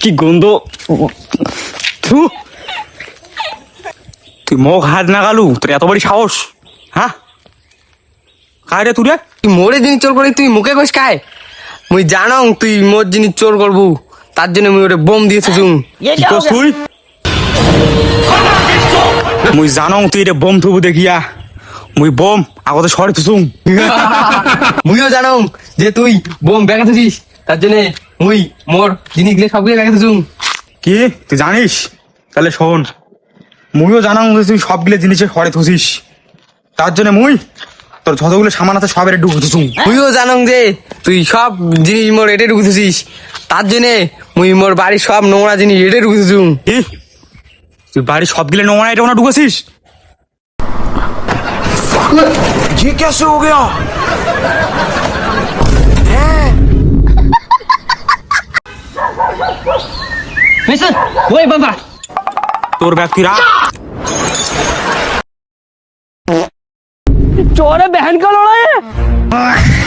কি গন্ধ? তুই মোক হাত না গালু তোর এত বড় সাহস? হ্যাঁ? কায় রে তুই মোরে জিনিস চোর করে তুই মুখে কইস কায়? মুই জানং, তুই মোর জিনিস চোর করবু। তার জন্য মুই ওরে বোম দিয়েছে জুম। কি করছ তুই? মুই জানং তুই রে বোম থুবু দেখিয়া। মুই বোম আগতে সরে থুসুম মুইও জানং যে তুই বোম ব্যাগে থুছিস তার জন্য মুই মোর জিনিসগুলো সবগুলো ব্যাগে থুসুম কি? তুই জানিস? তাহলে শোন মুইও জানাং যে তুই সবগুলো জিনিসে সরে থুসিস। তার জন্য মুই তোর যতগুলো সামান আছে সবের ডুবু থুসুম মুইও জানং যে তুই সব জিনিস মোর এটে ঢুকে থুছিস তার জন্য মুই মোর বাড়ির সব নোংরা জিনিস এটে ঢুকে থুসুম কি তুই বাড়ির সবগুলো নোংরা এটা ওনা ঢুকেছিস ये कैसे हो गया ওই বাবা তোর चोरे बहन का लोड़ा है।